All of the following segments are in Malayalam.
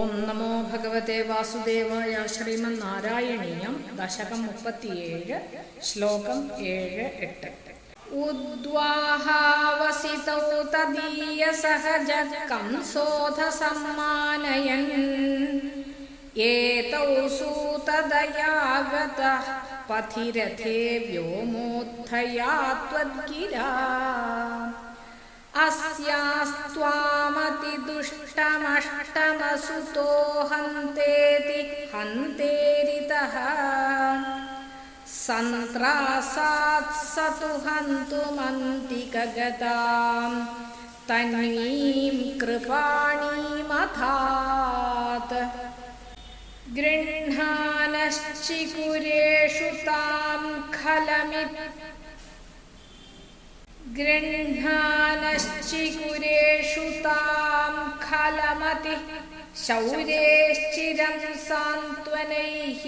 ഓം നമോ ഭഗവതേ വാസുദേവായ ശ്രീമന് നാരായണീയം ദശകം മുപ്പത്തിയേഴ് ശ്ലോകം ഏഴ് എട്ട്. ഉദ്വാഹാവസിതൗ തദീയ സഹജ കംസോധ സമ്മാനയൻ ഏതൗ സൂതദയാഗത പഥിരഥേ വ്യോമോദ്ധയാ ത്വദ്ഗിരാ. अस्यास्त्वामतिदुष्टमष्टमसुतो हन्तेति हन्तेरितः। सन्त्रासात् स तु हन्तुमन्तिकगतां तन्वीं कृपाणीमथात्। गृह्णानश्चिकुरेषु तां खलमित्। गृह्णानश्चिकुरेषु तां खलमति शौरेश्चिरं सान्त्वनैः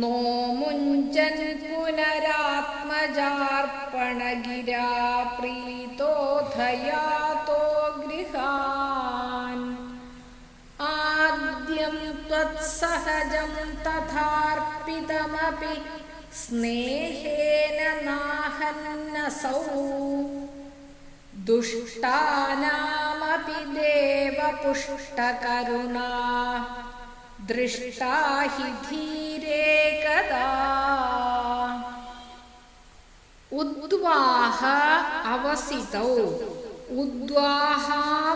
नो मुञ्जन् पुनरात्मजार्पणगिरा प्रीतोऽथयातो गृहान् आद्यं त्वत्सहजं तथार्पितमपि स्नेहेन नाहन्नसौ दुष्टानामपि देवपुष्टकरुणा दृष्टा हि धीरे कदा उद्वाह अवसितौ उद्वाहावसितौ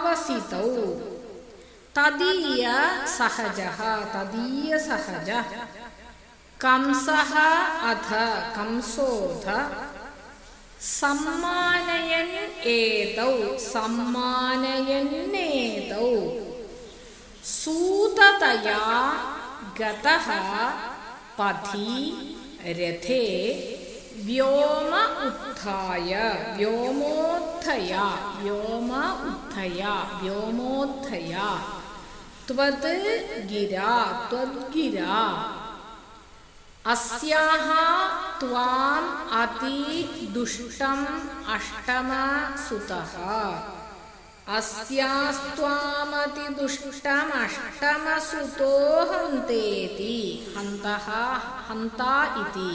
तदीय सहजः तदीय सहजः कंसः अथ कंसोऽथ सम्मानयन् एतौ सम्मानयन्नेतौ सूततया गतः पथि रथे व्योम उत्थाय व्योमोत्थया व्योम उत्थया व्योमोत्थया त्वत् गिरा त्वद्गिरा अस्याः त्वाम् अतिदुष्टम् अष्टमसुतः अस्यास्त्वामतिदुष्टमष्टमसुतो हन्तेति हन्तः हन्ता इति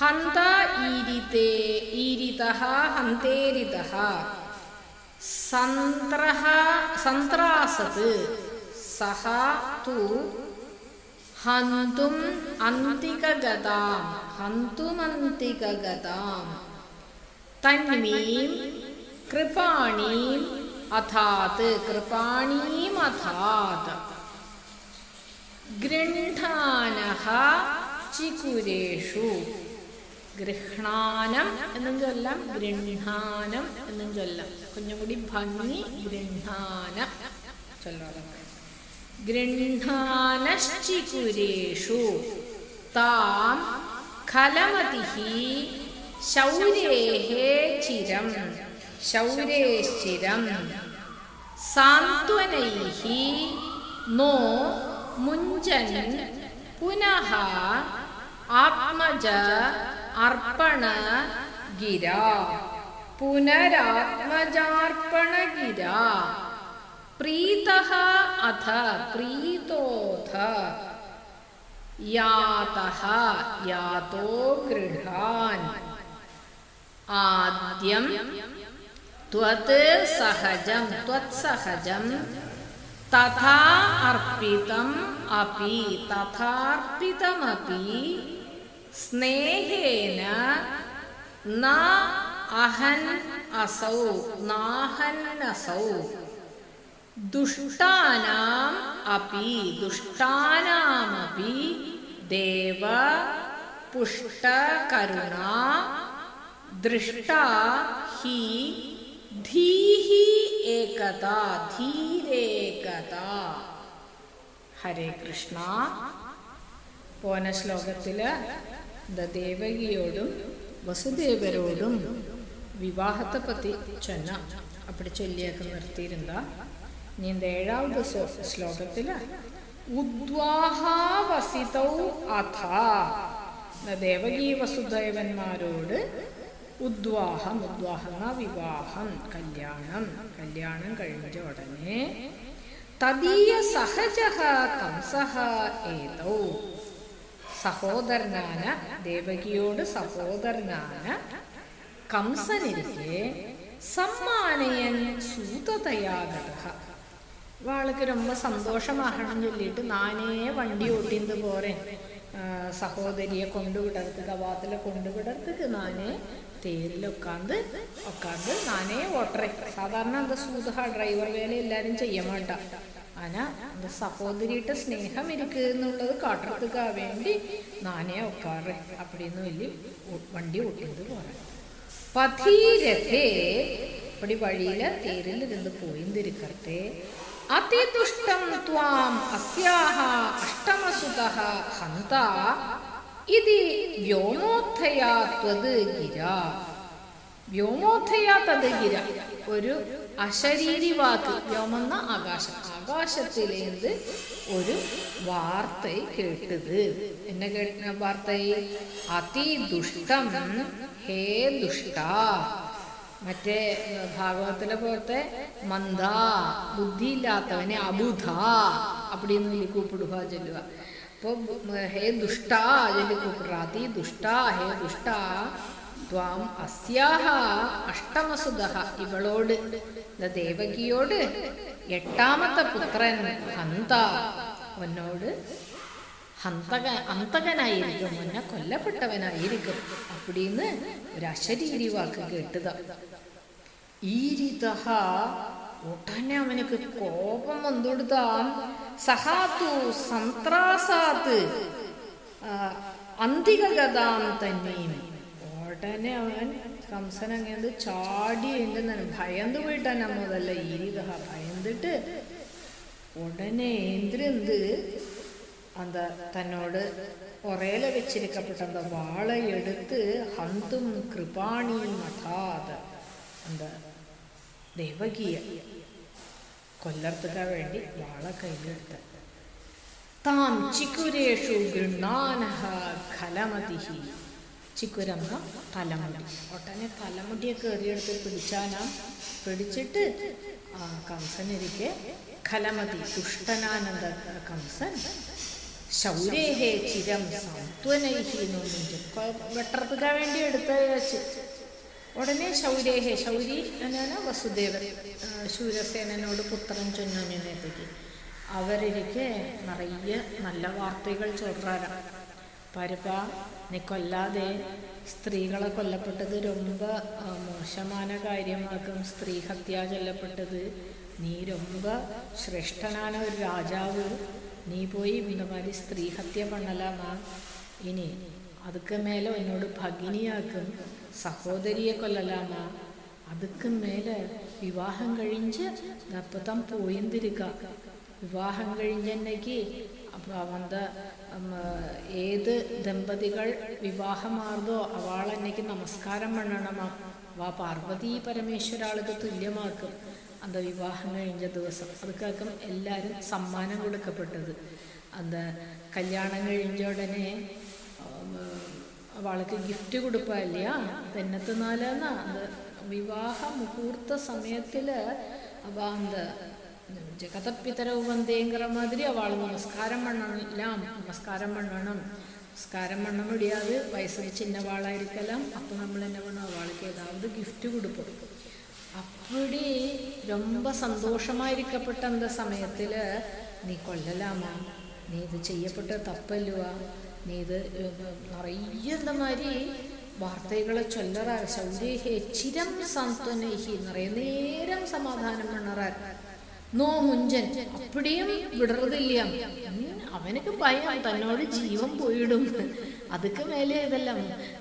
हन्त ईरिते ईरितः हन्तेरितः सन्त्रः सन्त्रासत् सः तु ഹന്തും അന്തികഗതാം ഹന്തുമന്തികഗതാം തന്മീം കൃപാണീം അഥാത് കൃപാണീം അഥാത് ഗൃഹാനഹ ചികുരേഷു ഗൃഹാനം എന്നും ചൊല്ലാം ഗൃഹാനം എന്നും ചൊല്ലാം। കുഞ്ഞുകൂടി ഭംഗി ഗൃഹാനം ചൊല്ലാതെ ഗൃഹാനശ്ചികുരേഷു താം ഖലമതി ശൗരേः ചിരം. ശൗരേശ്ചിരം. സാന്ത്വനൈः നോ മുഞ്ചൻ പുനഃ ആത്മജ അർപ്പണ ഗിര. പുനരാത്മജാർപ്പണഗിര प्रीतः अथ प्रीतोऽथ यातः यातो गृहान् आद्यं त्वत् सहजं त्वत्सहजं तथा अर्पितम् अपि तथार्पितमपि स्नेहेन न अहन् असौ नाहन्नसौ ദുഷ്ടാനാം അപി ദുഷ്ടാനാമപി ദേവ പുഷ്ട കരുണ ദൃഷ്ട ഹി ധീഹി ഏകത ധീരേകത. ഹരേ കൃഷ്ണ. പോന ശ്ലോകത്തിൽ ദേവകിയോടും വസുദേവരോടും വിവാഹത്തെ പറ്റി ചെന്ന അപ്പടി ചൊല്ലിയൊക്കെ നിർത്തിയിരുന്ന നീന്ത ഏഴാമത്തെ ശ്ലോകത്തിൽ ഉദ്വാഹാവസിതൗ അഥ. ദേവകീ വസുദേവന്മാരോട് ഉദ്വാഹം ഉദ്വാഹ വിവാഹം കല്യാണം കല്യാണം കഴിഞ്ഞ ഉടനെ തദീയ സഹജ കംസഹ ഏതൗ. സഹോദരനാന ദേവകിയോട് സഹോദരനാന കംസനിരിക്കെ സമ്മാനയൻ സൂതതയാഗത. വാൾക്ക് ரொம்ப സന്തോഷമാകണം ചൊല്ലിയിട്ട് നാനേ വണ്ടി ഓട്ടിന്ത് പോരെ സഹോദരിയെ കൊണ്ടുവിടർക്ക് കവാത്തിലെ കൊണ്ടുവിടർക്ക് നാനേ തേരിൽ ഉക്കാണ്ട് ഉക്കാണ്ട് നാനേ ഓട്ടറെ സാധാരണ அந்த സൂതഹ ഡ്രൈവർ വേല എല്ലാരും ചെയ്യ മാട്ട ആന அந்த സഹോദരിയുടെ സ്നേഹം ഇരിക്കുക എന്നുള്ളത് കാട്ടുക വേണ്ടി നാനേ ഉക്കാറ് அப்படின்னு വലിയ വണ്ടി ഓട്ടിന്ത് പോരെ പഥീരഥേ இப்படி വഴിയില് തേരിലിരുന്ന് പോയിന്തിരിക്കട്ടെ അതിദുഷ്ടം ത്വാം അസ്യാഹ അഷ്ടമസുതഃ ഹന്ത ഇതി വ്യോമോത്ഥയാ ത്വത് ഗിര വ്യോമോത്ഥയാ തത് ഗിര ഒരു അശരീരി വാക്ക് വ്യോമെന്ന ആകാശം. ആകാശത്തിലേന്ത് ഒരു വാർത്ത കേട്ടത്. എന്നെ കേട്ട വാർത്തയിൽ അതിദുഷ്ടം ഹേ ദുഷ്ട. മറ്റേ ഭാഗവത്തിലെ പോലത്തെ മന്ദ ബുദ്ധിയില്ലാത്തവനെ അബുധ അപ്പടിന്ന് ഇല്ല കൂപ്പിടുക ചൊല്ലുക അപ്പോൾ ഹേ ദുഷ്ട ചൊല്ലി കൂപ്പിടുക തീ ദുഷ്ട ഹേ ദുഷ്ട ത്വാം അസ്യാഹ അഷ്ടമസുത ഇവളോട് ദേവകിയോട് എട്ടാമത്തെ പുത്രൻ ഹന്ത. ഒന്നോട് ഹന്തക അന്തകനായിരിക്കും. എന്നെ കൊല്ലപ്പെട്ടവനായിരിക്കും. അപ്പടിന്ന് ഒരു അശരീരി വാക്ക് കേട്ടത് ഈരിതഹ ഉടനെ അവനക്ക് കോപം വന്നുകൊടുത്താം സഹാത്തു സന്ത്രാസാത്ത്. അന്തികഗതാം തന്നെ. ഉടനെ അവൻ കംസൻ അങ്ങനെ ചാടി എന്തെന്നാണ് ഭയന്ന് പോയിട്ടാണ് നമ്മതല്ല ഈരിതഹ ഭയന്നിട്ട് ഉടനെ എന്തിനെന്ത് அந்த தன்னோடு ஒரேல வச்சிருக்கப்பட்ட அந்த வாளை எடுத்து ஹந்தும் கிருபாணி மதாத அந்த ദേവകിയ കൊല്ലർത്തുക വേണ്ടി വാള കയ്യിലെടുത്ത് താം ചിക്കുരേഷു ഗൃണ്ണാനഹ ഖലമതിഹി ചിക്കുരമ്മ തലമുടി ഒട്ടനെ തലമുടിയൊക്കെ എറിയെടുത്ത് പിടിച്ചാനാം പിടിച്ചിട്ട് ആ കംസനിരിക്കെ ഖലമതി ദുഷ്ടനാനന്ദ കംസൻ ശൗര്യേഹേ ചിരം സാന്ത്വനൈഹി എന്നൊന്നും വേണ്ടി എടുത്ത് ഉടനെ ശൗര്യേഹേ ശൗരി എന്നാണ് വസുദേവൻ ശൂരസേനോട് പുത്രൻ ചൊന്നോനിനെത്തേക്ക് അവരിക്ക് നിറയ നല്ല വാർത്തകൾ ചൊല്ലാറാണ് പരുപ നീ കൊല്ലാതെ സ്ത്രീകളെ കൊല്ലപ്പെട്ടത് രൊമ്പ മോശമായ കാര്യമാക്കും സ്ത്രീ ഹത്യ ചൊല്ലപ്പെട്ടത്. നീ രൊമ്പ ശ്രേഷ്ഠനാണ് ഒരു രാജാവ്. നീ പോയി இந்த மாதிரி സ്ത്രീ ഹത്യ பண்ணலாமா ഇനി அதுக்கு மேலே என்னோட ഭഗിനിയാക്കും സഹോദരിയെ കൊല്ലലാമാ അതുക്ക് മേലെ വിവാഹം കഴിഞ്ച് അപ്പം പോയിന്തിരിക്ക വിവാഹം കഴിഞ്ഞെന്നേക്ക് അപ്പോൾ അവന്ത ഏത് ദമ്പതികൾ വിവാഹമാർന്നോ അവളെന്നേക്ക് നമസ്കാരം പണ്ണണമാ വാ പാർവതി പരമേശ്വരാൾക്ക് തുല്യമാക്കും അത് വിവാഹം കഴിഞ്ഞ ദിവസം. അതുക്കാക്കും എല്ലാവരും സമ്മാനം കൊടുക്കപ്പെട്ടത്. അത് കല്യാണം കഴിഞ്ഞ ഉടനെ അവൾക്ക് ഗിഫ്റ്റ് കൊടുപ്പില്ല തെന്നത്ത് നാലെന്നാ? അത് വിവാഹ മുഹൂർത്ത സമയത്തിൽ അവ അന്ത ജഗതപ്പിതരവ് വന്തേங்கிற மாதிரி അവൾ നമസ്കാരം പണ്ണണം നമസ്കാരം പണ്ണണം. നമസ്കാരം പണ്ണ മുടിയാതെ വയസ്സിന് ചിന്നവാളായിരിക്കലാം. അപ്പം നമ്മൾ എന്നെ വേണം അവൾക്ക് ഏതാവത് ഗിഫ്റ്റ് കൊടുക്കും. அப்படி ரொம்ப சந்தோஷமாயிருக்கப்பட்ட அந்த சமயத்தில் நீ கொல்லலாமா நீ இது செய்யப்பட்ட தப்பல்லுவா நீ இது நிறைய இந்த மாதிரி വാർത്തകളെ ചൊല്ലറാർ ശൗര്യേഹേ ചിരം സാന്ത്വനേഹി നിറയെ നേരം സമാധാനം പണ്ണറാർ നോ മുഞ്ചൻ. അപ്പടിയും വിടറതില്ല അവനക്ക് ഭയം. തന്നോട് ജീവൻ പോയിടും. അതൊക്കെ മേലെ ഇതെല്ലാം.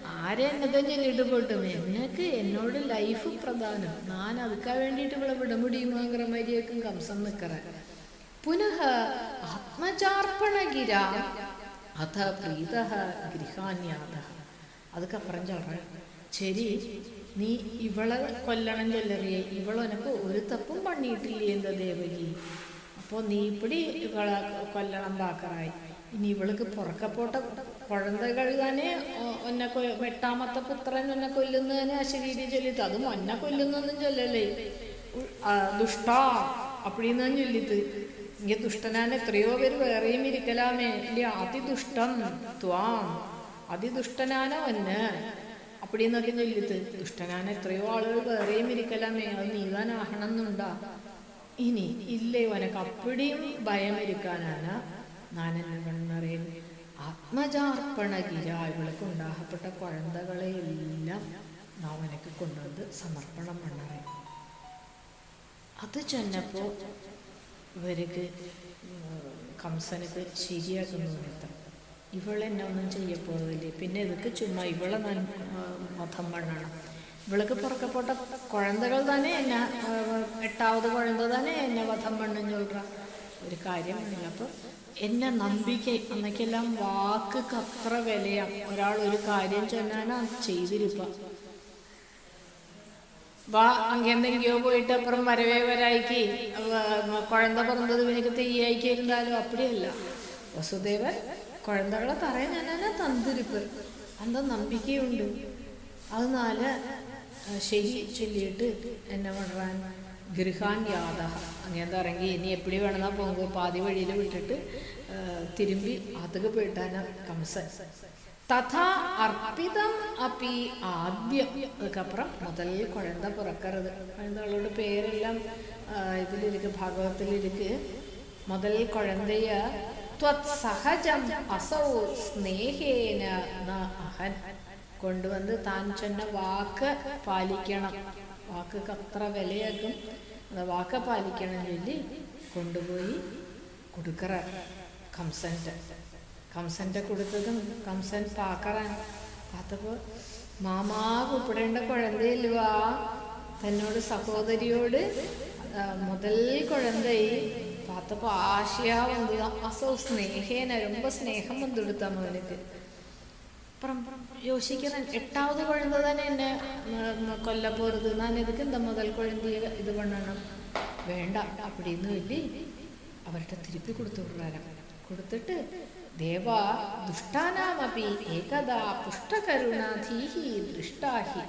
ആരെ എന്നൊക്കെ ഞാൻ ഇടപെട്ടും. എന്നക്ക് എന്നോട് ലൈഫ് പ്രധാനം. ഞാൻ അതുക്കാ വേണ്ടിയിട്ട് ഇവിടെ വിടമുടിയുമാങ്കര മരിയേക്കും കംസം നിക്കറ. പുനഃ ആത്മചാർപ്പണഗിര. അഥ പ്രീത ഗൃഹാന്യാഥ അതൊക്കെ പറഞ്ഞോളെ. ശരി. നീ ഇവളെ കൊല്ലണം ചൊല്ലറിയെ ഇവളെനക്ക് ഒരു തപ്പും പണിയിട്ടില്ലേ എന്താ ദേവകി? അപ്പോൾ നീ ഇപ്പടി ഇവളെ കൊല്ലണം പാക്കറായി. ഇനി ഇവൾക്ക് പുറക്കപ്പോട്ട കുഴന്ത കഴുകാനെ ഒന്നെ എട്ടാമത്തെ പുത്രൻ എന്നെ കൊല്ലുന്നതിനെ അശരീരി ചൊല്ലിത്ത് അത് മൊന്നെ കൊല്ലുന്നൊന്നും ചൊല്ലല്ലേ. ദുഷ്ടാ അപ്പഴീന്ന് ചൊല്ലിത്ത് ഇങ്ങനെ ദുഷ്ടനാൻ എത്രയോ പേര് വേറെയും ഇരിക്കലാമേ. ഇല്ല അതിദുഷ്ടം ത്വാം. അതിദുഷ്ടനാനോ ഒന്ന് വന്ന് അപ്പടിന്നൊക്കെ ചൊല്ലിത് ദുഷ്ടനാൻ എത്രയോ ആളുകൾ വേറെയും ഇരിക്കലാമേ അത് നീതാനാകണം എന്നുണ്ടാ ഇനി ഇല്ലേ ഓനക്ക് അപ്പടിയും ഭയം ഇരിക്കാനാണ്. നാനെന്നെ എന്നെ ആത്മജാർപ്പണ ഇവൾക്ക് ഉണ്ടാകപ്പെട്ട കുഴന്തകളെയെല്ലാം നാം എനിക്ക് കൊണ്ടുവന്ന് സമർപ്പണം പണ്ണറേ അത് ചെന്നപ്പോൾ ഇവർക്ക് കംസനക്ക് ശരിയാക്കുന്നു എത്ര ഇവളെന്നെ ഒന്നും ചെയ്യപ്പോതില്ലേ പിന്നെ ഇതൊക്കെ ചുമ്മാ ഇവളെ നല്ല മതം പണ്ണണം ഇവൾക്ക് പുറക്കപ്പെട്ട കുഴന്തകൾ തന്നെ എന്നെ എട്ടാവത് കുഴന്ത തന്നെ എന്നെ വധം പണ്ണും ചൊല്ലുക ഒരു കാര്യമില്ല അപ്പോൾ എന്നെ നമ്പിക്ക അന്നൊക്കെല്ലാം വാക്ക് അത്ര വിലയാണ് ഒരാൾ ഒരു കാര്യം ചെന്നാണ് ചെയ്തിരിപ്പ. വാ അങ്കെന്തെങ്കിയോ പോയിട്ട് അപ്പുറം വരവേ വരായിക്ക് കുഴന്ത പറഞ്ഞത് ഇവനക്ക് തെയ്യായിക്കിരുന്നാലും അപ്പടിയല്ല. വസുദേവൻ കുഴന്തകളെ പറയാൻ ഞാനാ തന്നിരിപ്പ് അന്ത നമ്പിക്കയുണ്ട്. അതിനാല് ശരി ചൊല്ലിയിട്ട് എന്നെ വളരാൻ ഗൃഹാൻ യാത അങ്ങനെ ഇറങ്ങി ഇനി എപ്പിടി വേണമെന്നാ പോകുമ്പോൾ പാതി വഴിയിൽ വിട്ടിട്ട് തിരുമ്പി അതുക്ക് പോയിട്ടാണ് കംസൻ. തഥാ അർപ്പിതം അപ്പി ആദ്യം. അതുക്കപ്പുറം മുതൽ കുഴന്ത പുറക്കരുത്. കുഴന്തകളുടെ പേരെല്ലാം ഇതിലിരിക്ക് ഭാഗവത്തിലിരിക്ക് മുതൽ കുഴന്തയ സഹജം അസൗ സ്നേഹേന അഹൻ. കൊണ്ടുവന്ന് താൻ ചെന്ന വാക്ക് പാലിക്കണം. വാക്ക് അത്ര വിലയാക്കും. അത് വാക്ക് പാലിക്കണം ചൊല്ലി കൊണ്ടുപോയി കൊടുക്കറ. കംസന്റെ കംസന്റെ കൊടുത്തതും കംസൻ പാക്കറാൻ പാത്തപ്പോൾ മാമാ കൂപ്പിടേണ്ട കുഴന്തയില്ലുവാ തന്നോട് സഹോദരിയോട് മുതൽ കുഴന്തയി பார்த்தப்போ ஆசையாக வந்து அசோ ஸ்னேகேன ரொம்ப ஸ்னேகம் வந்து கொடுத்தாம அவனுக்கு அப்புறம் யோசிக்கிறேன் எட்டாவது குழந்தை தானே என்ன கொல்ல போகிறது நான் எதுக்கு இந்த முதல் குழந்தைய இது பண்ணணும் வேண்டாம் அப்படின்னு சொல்லி அவர்கிட்ட திருப்பி கொடுத்து விடுறாரு கொடுத்துட்டு தேவா ദുഷ്ടാനാമപി ഏകദാ പുഷ്ടകരുണാധീഹി ദൃഷ്ടാഹി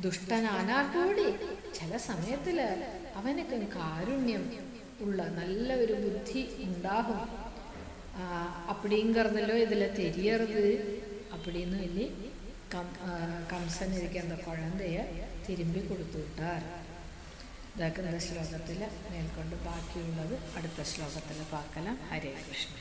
ദുഷ്ടനാനാ കൂടി ചില സമയത്തിൽ അവനക്ക് കാരുണ്യം ഉള്ള നല്ല ഒരു ബുദ്ധി ഉണ്ടാകും ആ, அப்படிங்கிறதுலோ இதில் தெரியறது அப்படின்னு சொல்லி കം ആ, കംസൻ ഇരിക്കുന്ന കുഴന്തയെ തിരുമ്പി കൊടുത്തു വിട്ടാർ ഇതൊക്കെ இந்த ശ്ലോകത്തിൽ മേൽക്കൊണ്ട് ബാക്കിയുള്ളത് അടുത്ത ശ്ലോകത്തിൽ പാക്കലാം ഹരേ കൃഷ്ണ